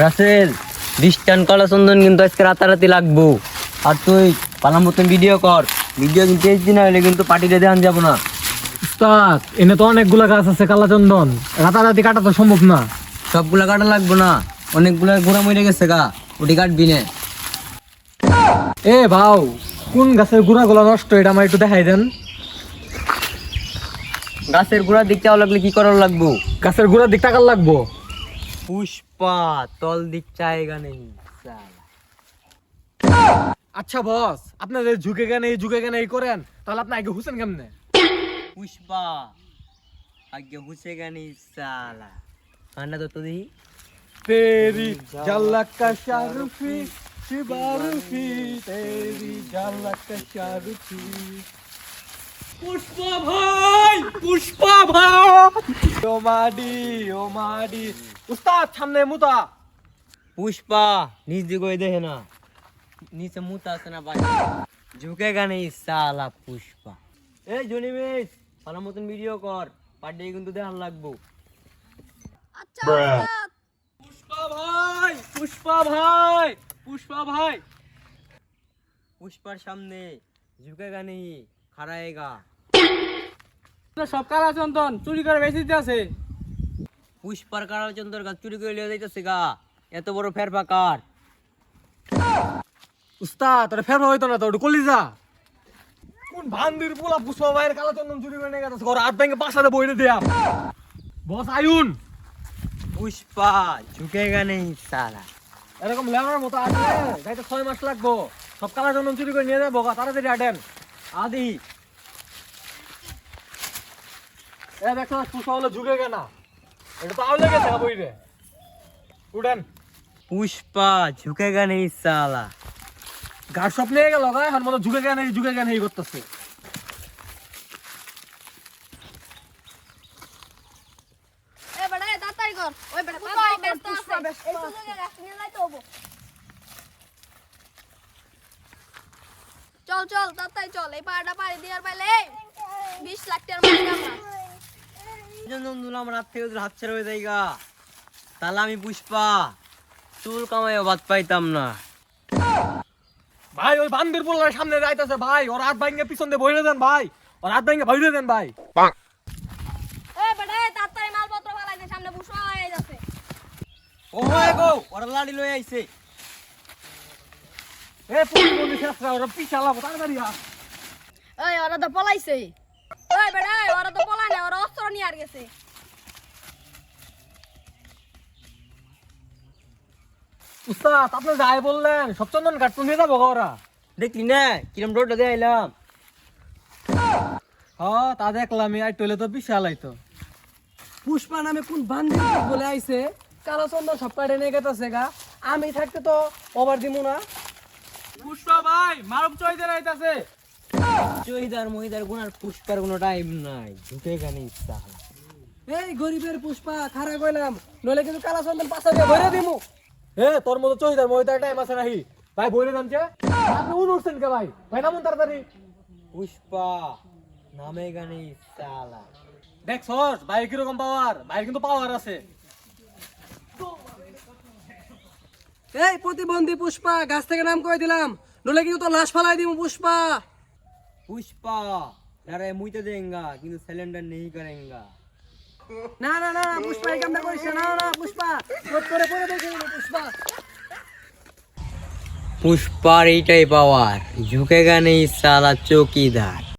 রাসেল ডিস্টান কলা চন্দন কিন্তু আজকে রাতারাতি লাগবো। আর তুই পালার মতন ভিডিও কর। ভিডিও কিন্তু তেইশ দিন হলে কিন্তু পার্টিতে দেওয়ান যাব না। উস্তাদ এনে তো অনেকগুলা গাছ আছে কালাচন্দন। রাতারাতি কাটা তো সম্ভব না। সবগুলা কাটা লাগবো না। অনেকগুলা ঘোরা মরে গেছে গা। ওটি কাটবি না। এ ভাও কোন গাছের গুড়া গুলা নষ্ট এটা আমার একটু দেখাই দেন। গাছের গোড়ার দিক চাওয়া লাগলে কি করার লাগবো? গাছের গুড়ার দিক টাকার লাগবো? পুষ্পা তল দিক চায়গা নেই আচ্ছা বস আপনাদের ঝুঁকে কেন এই ঝুঁকে কেন এই করেন তাহলে আপনি আগে হুসেন কেমনে? পুষ্পা আগে হুসে গানি সালা কান্না তো তো দেখি তেরি ঝলক কা শারুফি শিবারুফি তেরি ঝলক শারুফি পুষ্পা ভাই! পুষ্পা ভাই ও মাডি ও মাডি উস্তাদ সামনে মুতা। পুষ্পা নিজ দিকে দেখে না। নিচে মুতা আছে না ভাই? ঝুঁকে গানে সালা পুষ্পা। এই জনি মিস আমার মতন ভিডিও কর। পার্টি কিন্তু দেখান লাগবো। পুষ্পা ভাই পুষ্পা ভাই পুষ্পা ভাই। পুষ্পার সামনে ঝুঁকে গানে খারায়েগা সব কালা চন্দন চুরি করে বেশি আছে। পুষ্পার চন্দর গাছ চুরি করে লিয়ে যাইতেছে গা। এত বড় ফেরফা কার উস্তাদ তোরা ফের হইতো না তো ওটা কলিজা। কোন ভান্দির পোলা পুষ্পা ভাইয়ের কালা চন্দন চুরি করে নিয়ে গেছে? ঘর আট ব্যাংকে পাঁচ হাজার বইরে দেয়া। বস আয়ুন। পুষ্পা ঝুঁকে গানে সালা। এরকম লেবার মতো আছে যাইতে ছয় মাস লাগবো। সব কালা চন্দন চুরি করে নিয়ে যাব গা, তাড়াতাড়ি আটেন আদি। এ দেখো পুষ্পা হলো ঝুঁকে কেনা এটা উঠেন। পুষ্পা ঝুঁকে গানে সালা গাছ সব গেল গা এখন মতো ঝুঁকে কেন ঝুঁকে কেন এই করতেছে। চল চল তাড়াতাড়ি চল। এই পাড়াটা পাড়ি দেওয়ার পাইলে বিশ লাখ টাকার আমরা। জন্য আমার হাত থেকে হাত ছেড়ে হয়ে যায়গা তাহলে আমি পুষ্পা চুল কামাইও বাদ পাইতাম না। ভাই ওই বান্দির পোলার সামনে যাইতেছে ভাই। ওর হাত ভাঙ্গে পিছন দিয়ে বইরে দেন ভাই। ওর হাত ভাঙ্গে বইরে দেন ভাই। এ বেটা এ তাড়াতাড়ি মালপত্র ফেলাই দে সামনে বুসা যাচ্ছে। ও হয় গো ওরা লাড়ি লয়ে আইছে। এ প্রতিবন্ধী শেষরা ওরা পিছালাবো তাড়াতাড়ি আস এই ওরা তো পলাইছে ওই বেটা ওরা তো পলাই না ওরা অস্ত্র নিয়ে আর গেছে। উস্তাদ আপনি যাই বললেন সব চন্দন কাঠ নিয়ে যাব ওরা। দেখলি না কিরম রোডটা দিয়ে আইলাম। হ্যাঁ তা দেখলাম এই টইলে তো বিশাল আইতো। পুষ্পা নামে কোন লোক বলে আইছে কালো চন্দন সব কাটে নিয়ে গেতেছে গা। আমি থাকতে তো ওভার দিমু না। পুষ্পা ভাই মারব চইদের আইতাছে। চহিদার মহিদার গুনার পুষ্পার কোনো টাইম নাই। ঝুঁকে গানে ইচ্ছা এই গরিবের পুষ্পা খারা কইলাম নইলে কিন্তু কালো চন্দন পাশা দিয়ে ভরে দিমু। এ তোর মতো চইদার মহিদার টাইম আছে নাহি ভাই বইরে দাম আপনি উন উঠছেন কে ভাই? ভাই নামুন তাড়াতাড়ি। পুষ্পা নামে গানে সালা দেখ সস ভাই কীরকম পাওয়ার ভাই কিন্তু পাওয়ার আছে। এই প্রতিবন্ধী পুষ্পা গাছ থেকে নাম কই দিলাম। নইলে কিন্তু তো লাশ ফালাই দিমু পুষ্পা। পুষ্পা। যারা মুইতে দেঙ্গা কিন্তু সিলিন্ডার নেই করেঙ্গা না না না পুষ্পা করিস না না পুষ্পা করে পুষ্পা। পুষ্পার এইটাই পাওয়ার ঝুঁকে গানে সালা চৌকিদার।